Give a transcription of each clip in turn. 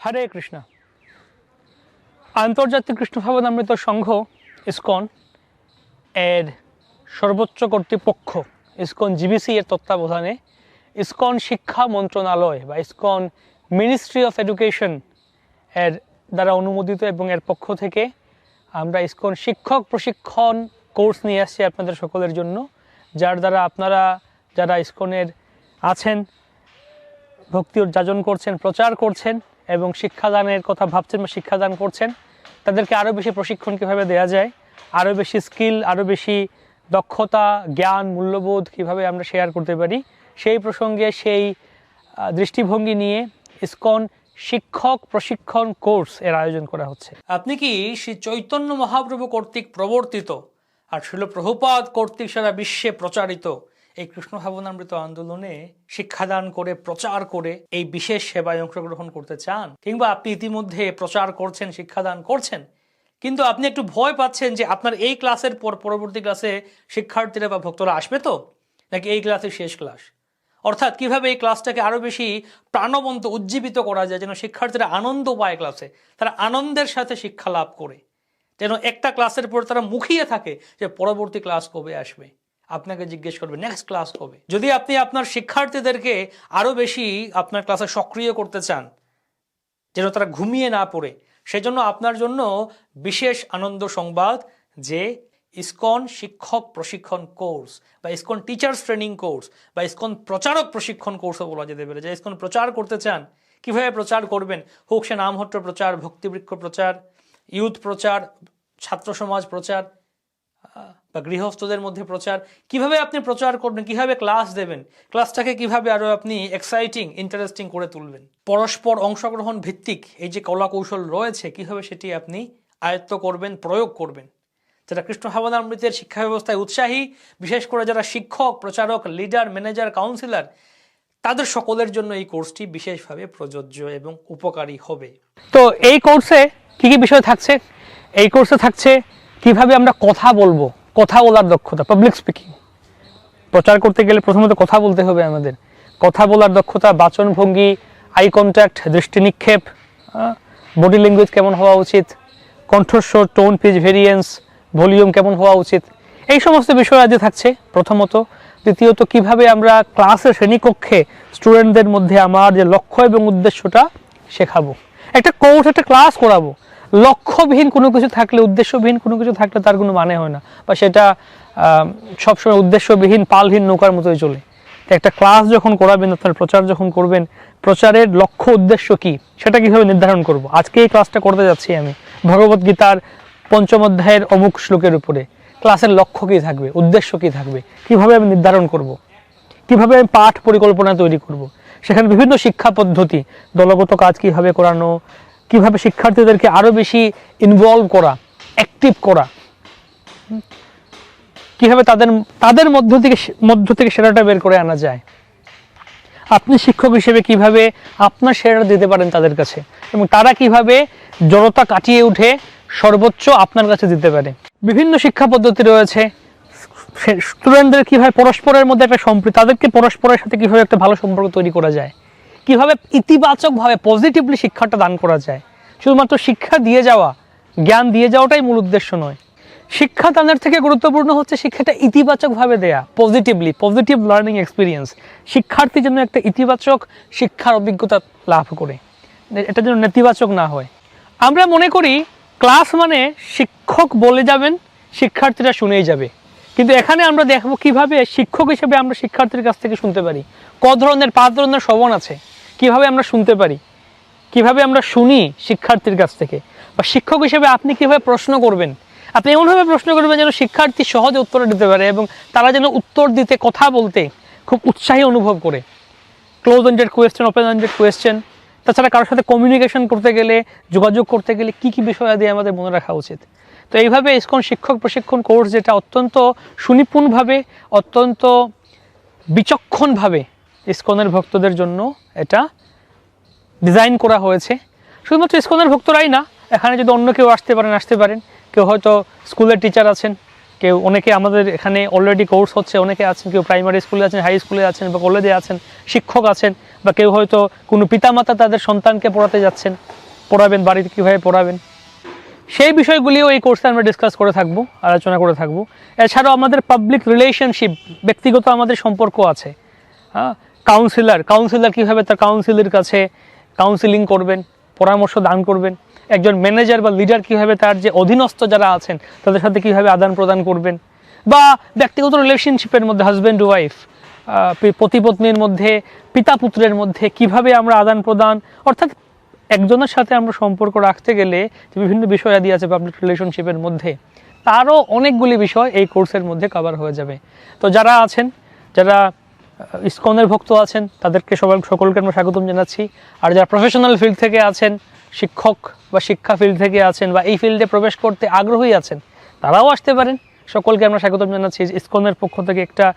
হরে কৃষ্ণ। আন্তর্জাতিক কৃষ্ণ ভাবনামৃত সংঘ, ইসকন, এর সর্বোচ্চ কর্তৃপক্ষ, ইসকন জিবিসি এর তত্ত্বাবধানে ইসকন শিক্ষা মন্ত্রণালয় বা ইসকন মিনিস্ট্রি অফ এডুকেশন এর দ্বারা অনুমোদিত এবং এর পক্ষ থেকে আমরা ইসকন শিক্ষক প্রশিক্ষণ কোর্স নিয়ে আসছি আপনাদের সকলের জন্য, যার দ্বারা আপনারা যারা ইসকনের আছেন, ভক্তি যাজন করছেন, প্রচার করছেন এবং শিক্ষাদানের কথা ভাবছেন বা শিক্ষাদান করছেন, তাদেরকে আরও বেশি প্রশিক্ষণ কীভাবে দেওয়া যায় আরও বেশি স্কিল আরও বেশি দক্ষতা, জ্ঞান, মূল্যবোধ কীভাবে আমরা শেয়ার করতে পারি, সেই প্রসঙ্গে সেই দৃষ্টিভঙ্গি নিয়ে ইসকন শিক্ষক প্রশিক্ষণ কোর্স এর আয়োজন করা হচ্ছে। আপনি কি শ্রী চৈতন্য মহাপ্রভু কর্তৃক প্রবর্তিত আর শিল প্রভুপাদ কর্তৃক সারা বিশ্বে প্রচারিত এই কৃষ্ণ ভাবনামৃত আন্দোলনে শিক্ষাদান করে, প্রচার করে এই বিশেষ সেবায় অংশগ্রহণ করতে চান কিংবা আপনি ইতিমধ্যে প্রচার করছেন, শিক্ষাদান করছেন, কিন্তু আপনি একটু ভয় পাচ্ছেন যে আপনার এই ক্লাসের পর পরবর্তী ক্লাসে শিক্ষার্থীরা বা ভক্তরা আসবে তো? নাকি এই ক্লাসে শেষ ক্লাস? অর্থাৎ কীভাবে এই ক্লাসটাকে আরও বেশি প্রাণবন্ত, উজ্জীবিত করা যায়, যেন শিক্ষার্থীরা আনন্দ পায় ক্লাসে, তারা আনন্দের সাথে শিক্ষা লাভ করে, যেন একটা ক্লাসের পর তারা মুখিয়ে থাকে যে পরবর্তী ক্লাস কবে আসবে? আপনাকে জিজ্ঞেস করবে নেক্সট ক্লাস কবে? যদি আপনি আপনার শিক্ষার্থীদেরকে আরও বেশি আপনার ক্লাসে সক্রিয় করতে চান, যেন তারা ঘুমিয়ে না পড়ে, সেজন্য আপনার জন্য বিশেষ আনন্দ সংবাদ যে ইসকন শিক্ষক প্রশিক্ষণ কোর্স বা ইসকন টিচার্স ট্রেনিং কোর্স বা ইসকন প্রচারক প্রশিক্ষণ কোর্সও বলা যেতে পারে। যে ইসকন প্রচার করতে চান, কীভাবে প্রচার করবেন? হোক সে নামহট্ট প্রচার, ভক্তিবৃক্ষ প্রচার, ইউথ প্রচার, ছাত্র সমাজ প্রচার বা গৃহস্থদের মধ্যে প্রচার, কীভাবে আপনি প্রচার করবেন, কীভাবে ক্লাস দেবেন ক্লাসটাকে কীভাবে আরও আপনি এক্সাইটিং ইন্টারেস্টিং করে তুলবেন? পরস্পর অংশগ্রহণ ভিত্তিক এই যে কলা কৌশল রয়েছে, কীভাবে সেটি আপনি আয়ত্ত করবেন, প্রয়োগ করবেন? যারা কৃষ্ণ ভাবনামৃতের শিক্ষা ব্যবস্থায় উৎসাহী, বিশেষ করে যারা শিক্ষক, প্রচারক লিডার ম্যানেজার কাউন্সিলর তাদের সকলের জন্য এই কোর্সটি বিশেষভাবে প্রযোজ্য এবং উপকারী হবে। তো এই কোর্সে কি কি বিষয় থাকছে? এই কোর্সে থাকছে কীভাবে আমরা কথা বলব? কথা বলার দক্ষতা পাবলিক স্পিকিং প্রচার করতে গেলে প্রথমত কথা বলতে হবে আমাদের। কথা বলার দক্ষতা, বাচনভঙ্গি আই কন্ট্যাক্ট দৃষ্টি নিক্ষেপ বডি ল্যাঙ্গুয়েজ কেমন হওয়া উচিত, কণ্ঠস্বর টোন পিচ ভেরিয়েন্স ভলিউম কেমন হওয়া উচিত, এই সমস্ত বিষয় আজ থাকছে প্রথমত। দ্বিতীয়ত, কীভাবে আমরা ক্লাসের শ্রেণীকক্ষে স্টুডেন্টদের মধ্যে আমার যে লক্ষ্য এবং উদ্দেশ্যটা শেখাবো। একটা কোর্স একটা ক্লাস করাবো। লক্ষ্যবিহীন কোনো কিছু থাকলে, উদ্দেশ্যবিহীন কোনো কিছু থাকলে তার কোনো মানে হয় না। বা সেটা সবসময় উদ্দেশ্যবিহীন, পালহীন নৌকার মতোই চলে। একটা ক্লাস যখন করাবেন আপনার প্রচার যখন করবেন, প্রচারের লক্ষ্য, উদ্দেশ্য কি? সেটা কীভাবে নির্ধারণ করব? আজকে এই ক্লাসটা করতে যাচ্ছি আমি ভগবত গীতার পঞ্চম অধ্যায়ের অমুক শ্লোকের উপরে। ক্লাসের লক্ষ্য কি থাকবে? উদ্দেশ্য কি থাকবে? কীভাবে আমি নির্ধারণ করব? কীভাবে আমি পাঠ পরিকল্পনা তৈরি করব? সেখানে বিভিন্ন শিক্ষা পদ্ধতি, দলগত কাজ কীভাবে করানো কীভাবে শিক্ষার্থীদেরকে আরও বেশি ইনভলভ করা অ্যাক্টিভ করা? কীভাবে তাদের তাদের মধ্য থেকে মধ্য থেকে সেরাটা বের করে আনা যায়? আপনি শিক্ষক হিসেবে কীভাবে আপনার সেরাটা দিতে পারেন তাদের কাছে? এবং তারা কীভাবে জড়তা কাটিয়ে উঠে সর্বোচ্চ আপনার কাছে দিতে পারে? বিভিন্ন শিক্ষা পদ্ধতি রয়েছে। স্টুডেন্টদের কীভাবে পরস্পরের মধ্যে একটা সম্প্রীতি তাদেরকে পরস্পরের সাথে কীভাবে একটা ভালো সম্পর্ক তৈরি করা যায়? কীভাবে ইতিবাচকভাবে পজিটিভলি শিক্ষাটা দান করা যায়? শুধুমাত্র শিক্ষা দিয়ে যাওয়া, জ্ঞান দিয়ে যাওয়াটাই মূল উদ্দেশ্য নয়। শিক্ষা দানের থেকে গুরুত্বপূর্ণ হচ্ছে শিক্ষাটা ইতিবাচকভাবে দেয়া পজিটিভলি পজিটিভ লার্নিং এক্সপিরিয়েন্স শিক্ষার্থী যেন একটা ইতিবাচক শিক্ষার অভিজ্ঞতা লাভ করে। এটা যেন নেতিবাচক না হয়। আমরা মনে করি ক্লাস মানে শিক্ষক বলে যাবেন, শিক্ষার্থীরা শুনেই যাবে। কিন্তু এখানে আমরা দেখব কীভাবে শিক্ষক হিসেবে আমরা শিক্ষার্থীর কাছ থেকে শুনতে পারি। ক ধরনের, পাঁচ ধরনের শ্রবণ আছে। কীভাবে আমরা শুনতে পারি? কীভাবে আমরা শুনি শিক্ষার্থীর কাছ থেকে? বা শিক্ষক হিসেবে আপনি কীভাবে প্রশ্ন করবেন? আপনি এমনভাবে প্রশ্ন করবেন যেন শিক্ষার্থী সহজে উত্তর দিতে পারে এবং তারা যেন উত্তর দিতে, কথা বলতে খুব উৎসাহী অনুভব করে। Close ended question open ended question তাছাড়া কারোর সাথে কমিউনিকেশন করতে গেলে, যোগাযোগ করতে গেলে কি কি বিষয়াদি আমাদের মনে রাখা উচিত? তো এইভাবে ইসকন শিক্ষক প্রশিক্ষণ কোর্স যেটা অত্যন্ত সুনিপুণভাবে, অত্যন্ত বিচক্ষণভাবে ইসকনের ভক্তদের জন্য এটা ডিজাইন করা হয়েছে। শুধুমাত্র ইসকনের ভক্তরাই না, এখানে যদি অন্য কেউ আসতে পারেন আসতে পারেন। কেউ হয়তো স্কুলের টিচার আছেন, কেউ অনেকে আমাদের এখানে অলরেডি কোর্স হচ্ছে, অনেকে আছেন, কেউ প্রাইমারি স্কুলে আছেন হাই স্কুলে আছেন বা কলেজে আছেন, শিক্ষক আছেন, বা কেউ হয়তো কোনো পিতামাতা তাদের সন্তানকে পড়াতে যাচ্ছেন, পড়াবেন, বাড়িতে কীভাবে পড়াবেন। সেই বিষয়গুলিও এই কোর্সে আমরা ডিসকাস করে থাকব, আলোচনা করে থাকব। এছাড়াও আমাদের পাবলিক রিলেশনশিপ ব্যক্তিগত আমাদের সম্পর্ক আছে। হ্যাঁ কাউন্সিলর কাউন্সিলর কীভাবে তার কাউন্সিলের কাছে কাউন্সিলিং করবেন, পরামর্শ দান করবেন, একজন ম্যানেজার বা লিডার কীভাবে তার যে অধীনস্থ যারা আছেন, তাদের সাথে কীভাবে আদান প্রদান করবেন, বা ব্যক্তিগত রিলেশনশিপের মধ্যে হাজব্যান্ড ওয়াইফ পতিপত্নীর মধ্যে, পিতা পুত্রের মধ্যে কীভাবে আমরা আদান প্রদান, অর্থাৎ একজনের সাথে আমরা সম্পর্ক রাখতে গেলে যে বিভিন্ন বিষয় আদি আছে পাবলিক রিলেশনশিপের মধ্যে, তারও অনেকগুলি বিষয় এই কোর্সের মধ্যে কভার হয়ে যাবে। তো যারা আছেন, যারা ইসকনের ভক্ত আছেন, তাদেরকে সবাই সকলকে আমরা স্বাগতম জানাচ্ছি। আর যারা প্রফেশনাল ফিল্ড থেকে আছেন, শিক্ষক বা শিক্ষা ফিল্ড থেকে আছেন বা এই ফিল্ডে প্রবেশ করতে আগ্রহী আছেন, তারাও আসতে পারেন। সকলকে আমরা স্বাগতম জানাচ্ছি ইসকনের পক্ষ থেকে একটা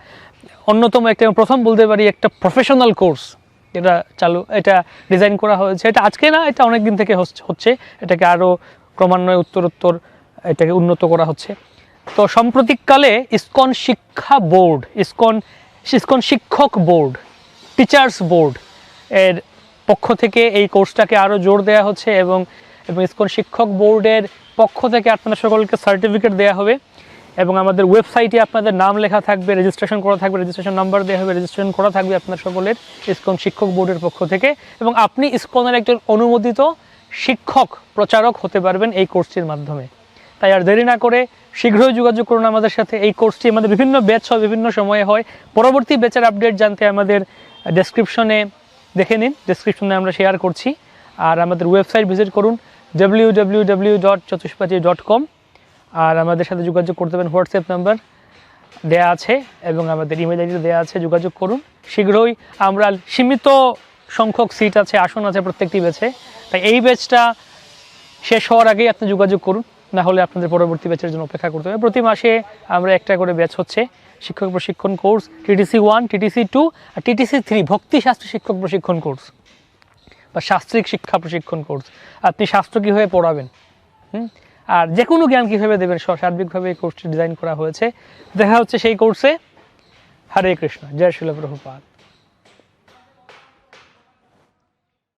অন্যতম একটা প্রথম বলতে পারি একটা প্রফেশনাল কোর্স এটা চালু, এটা ডিজাইন করা হয়েছে। এটা আজকে না, এটা অনেক দিন থেকে হচ্ছে- এটাকে আরও ক্রমান্বয়ে উত্তরোত্তর এটাকে উন্নত করা হচ্ছে। তো সাম্প্রতিককালে ইসকন শিক্ষা বোর্ড, ইসকন ইসকন শিক্ষক বোর্ড টিচার্স বোর্ড এর পক্ষ থেকে এই কোর্সটাকে আরও জোর দেওয়া হচ্ছে এবং এবং ইসকন শিক্ষক বোর্ডের পক্ষ থেকে আপনাদের সকলকে সার্টিফিকেট দেওয়া হবে। এবং আমাদের ওয়েবসাইটে আপনাদের নাম লেখা থাকবে রেজিস্ট্রেশন করা থাকবে রেজিস্ট্রেশন নাম্বার দেওয়া হবে রেজিস্ট্রেশন করা থাকবে আপনার সকলের ইসকন শিক্ষক বোর্ডের পক্ষ থেকে। এবং আপনি ইসকনের একজন অনুমোদিত শিক্ষক, প্রচারক হতে পারবেন এই কোর্সটির মাধ্যমে। তাই আর দেরি না করে শীঘ্রই যোগাযোগ করুন আমাদের সাথে। এই কোর্সটি আমাদের বিভিন্ন ব্যাচ হয়, বিভিন্ন সময়ে হয়। পরবর্তী ব্যাচের আপডেট জানতে আমাদের ডেসক্রিপশনে দেখে নিন। ডেসক্রিপশনে আমরা শেয়ার করছি। আর আমাদের ওয়েবসাইট ভিজিট করুন ডাব্লিউ ডট ডট কম আর আমাদের সাথে যোগাযোগ করতে পারেন হোয়াটসঅ্যাপ নাম্বার দেয়া আছে এবং আমাদের ইমেল আইডি দেওয়া আছে, যোগাযোগ করুন। শীঘ্রই আমরা সীমিত সংখ্যক সিট আছে, আসন আছে প্রত্যেকটি ব্যাচে। তাই এই ব্যাচটা শেষ হওয়ার আগেই আপনি যোগাযোগ করুন। না হলে আপনাদের পরবর্তী ব্যাচের জন্য অপেক্ষা করতে হবে। প্রতি মাসে আমরা একটা করে ব্যাচ হচ্ছে, শিক্ষক প্রশিক্ষণ course TTC one TTC two আর টিটিসি থ্রি ভক্তিশাস্ত্র শিক্ষক প্রশিক্ষণ কোর্স বা শাস্ত্রিক শিক্ষা প্রশিক্ষণ কোর্স আপনি শাস্ত্র কীভাবে পড়াবেন? হুম? আর যে কোনো জ্ঞান কীভাবে দেবেন সার্বিকভাবে এই কোর্সটি ডিজাইন করা হয়েছে। দেখা হচ্ছে সেই কোর্সে হরে কৃষ্ণ, জয় শিল প্রভুপাত